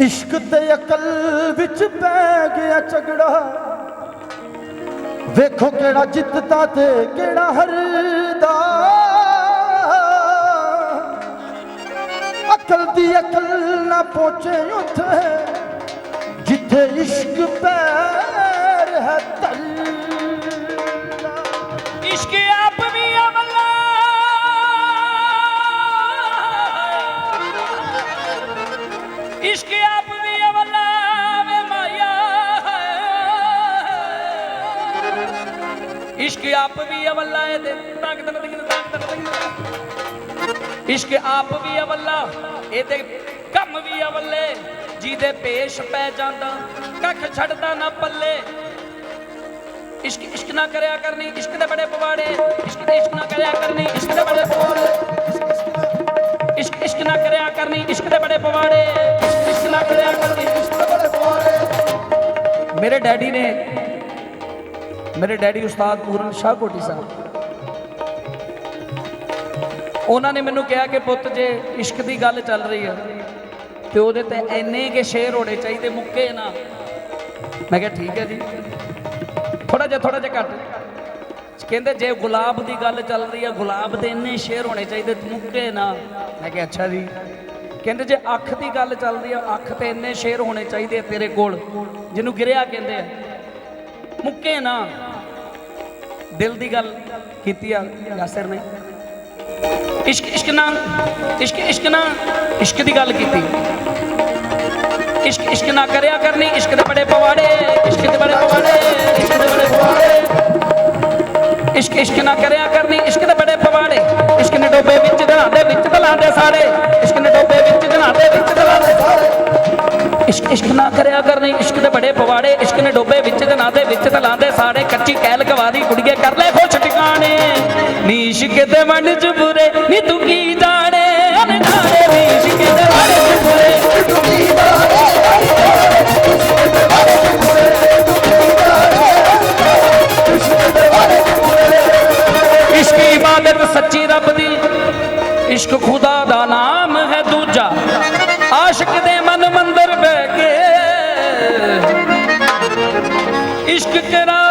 ਇਸ਼ਕ ਤੇ ਅਕਲ ਵਿੱਚ ਪੈ ਗਿਆ ਝਗੜਾ। ਵੇਖੋ ਕਿਹੜਾ ਜਿੱਤਦਾ ਤੇ ਕਿਹੜਾ ਹਰਦਾ। ਅਕਲ ਦੀ ਅਕਲ ਨਾ ਪਹੁੰਚੇ ਉੱਥੇ, ਜਿੱਥੇ ਇਸ਼ਕ ਪੈ ਇਸ਼ਕ ਆਪ ਵੀ ਅਮਲਾ ਇਹ ਤੇ ਤੰਗ ਤੰਗ ਤੰਗ ਤੰਗ ਤੰਗ ਇਸ਼ਕ ਆਪ ਵੀ ਅਵੱਲਾ ਇਹਦੇ ਕੰਮ ਵੀ ਅਵੱਲੇ। ਜਿਹਦੇ ਪੇਸ਼ ਪੈ ਜਾਂਦਾ, ਕੱਖ ਛੱਡਦਾ ਨਾ ਪੱਲੇ। ਇਸ਼ਕ ਇਸ਼ਕ ਨਾ ਕਰਿਆ ਕਰਨੀ, ਇਸ਼ਕ ਦੇ ਬੜੇ ਪਵਾੜੇ। ਇਸ਼ਕ ਤੇ ਇਸ਼ਕ ਨਾ ਕਰਿਆ ਕਰਨੀ, ਇਸ਼ਕ ਦੇ ਬੜੇ ਪਵਾੜੇ। ਇਸ਼ਕ ਇਸ਼ਕ ਨਾ ਕਰਿਆ ਕਰਨੀ, ਇਸ਼ਕ ਦੇ ਬੜੇ ਪਵਾੜੇ। ਇਸ਼ਕ ਇਸ਼ਕ ਨਾ ਕਰਿਆ ਕਰਨੀ, ਇਸ਼ਕ ਦੇ ਬੜੇ ਪਵਾੜੇ। ਮੇਰੇ ਡੈਡੀ ਨੇ ਮੇਰੇ ਡੈਡੀ ਉਸਤਾਦ ਪੂਰਨ ਸ਼ਾਹ ਕੋਟੀ ਸਾਹਿਬ। ਉਹਨਾਂ ਨੇ ਮੈਨੂੰ ਕਿਹਾ ਕਿ ਪੁੱਤ, ਜੇ ਇਸ਼ਕ ਦੀ ਗੱਲ ਚੱਲ ਰਹੀ ਹੈ, ਤੇ ਉਹਦੇ ਤੇ ਐਨੇ ਕੇ ਸ਼ੇਰ ਹੋਣੇ ਚਾਹੀਦੇ, ਮੁੱਕੇ ਨਾ। ਮੈਂ ਕਿਹਾ, ਠੀਕ ਹੈ ਜੀ। ਥੋੜਾ ਜਿਹਾ ਥੋੜਾ ਜਿਹਾ ਘੱਟ। ਕਹਿੰਦੇ, ਜੇ ਗੁਲਾਬ ਦੀ ਗੱਲ ਚੱਲ ਰਹੀ ਹੈ, ਗੁਲਾਬ ਦੇ ਇੰਨੇ ਸ਼ੇਰ ਹੋਣੇ ਚਾਹੀਦੇ ਮੁੱਕੇ ਨਾ। ਮੈਂ ਕਿਹਾ, ਅੱਛਾ ਜੀ। ਕਹਿੰਦੇ, ਜੇ ਅੱਖ ਦੀ ਗੱਲ ਚੱਲ ਰਹੀ ਹੈ, ਅੱਖ ਤੇ ਇੰਨੇ ਸ਼ੇਰ ਹੋਣੇ ਚਾਹੀਦੇ ਆ ਤੇਰੇ ਕੋਲ, ਜਿਹਨੂੰ ਗਿਰਿਆ ਕਹਿੰਦੇ ਆ ਮੁੱਕੇ ਨਾ। ਦਿਲ ਦੀ ਗੱਲ ਕੀਤੀ ਆ, ਯਾਸਿਰ ਨੇ। ਇਸ਼ਕ ਇਸ਼ਕ ਨਾ ਇਸ਼ਕ ਇਸ਼ਕ ਨਾ ਇਸ਼ਕ ਦੀ ਗੱਲ ਕੀਤੀ। ਇਸ਼ਕ ਇਸ਼ਕ ਨਾ ਕਰਿਆ ਕਰਨੀ, ਇਸ਼ਕ ਦੇ ਬੜੇ ਪਵਾੜੇ, ਇਸ਼ਕ ਦੇ ਬੜੇ ਪਵਾੜੇ, ਇਸ਼ਕ ਦੇ ਬੜੇ ਪਵਾੜੇ। ਇਸ਼ਕ ਇਸ਼ਕ ਨਾ ਕਰਿਆ ਕਰਨੀ, ਇਸ਼ਕ ਦੇ ਬੜੇ ਪਵਾੜੇ। ਇਸ਼ਕ ਨੇ ਡੋਬੇ ਵਿੱਚ, ਦਲਾਂ ਦੇ ਵਿੱਚ, ਦਲਾਂ ਦੇ ਸਾਰੇ ਇਸ਼ਕ ਇਸ਼ਕ ਨਾ ਕਰਿਆ ਕਰਨੀ ਇਸ਼ਕ ਦੇ ਬੜੇ ਪਵਾੜੇ। ਇਸ਼ਕ ਨੇ ਡੋਬੇ ਵਿੱਚ ਦਲਾਂ ਦੇ ਵਿੱਚ ਦਲਾਂ ਦੇ ਸਾਰੇ ਕੱਚੀ ਕਹਿਲ ਗਵਾਦੀ ਕੁੜੀਏ ਕਰ ਲੈ ਖੁਸ਼ ਟਿਕਾਣੇ ਨੀ ਇਸ਼ਕ ਦੇ ਮਨ ਚ ਬੁਰੇ, ਨੀ ਤੂੰ ਕੀ ਜਾਣੇ। ਅਨਜਾਣੇ ਨੀ ਇਸ਼ਕ ਦੇ ਮਨ ਚ ਬੁਰੇ। ਤੂੰ ਕੀ ਇਸ਼ਕ ਇਬਾਦਤ ਸੱਚੀ ਰੱਬ ਦੀ। ਇਸ਼ਕ ਖੁਦਾ ਦਾ ਨਾਮ। इश्क करा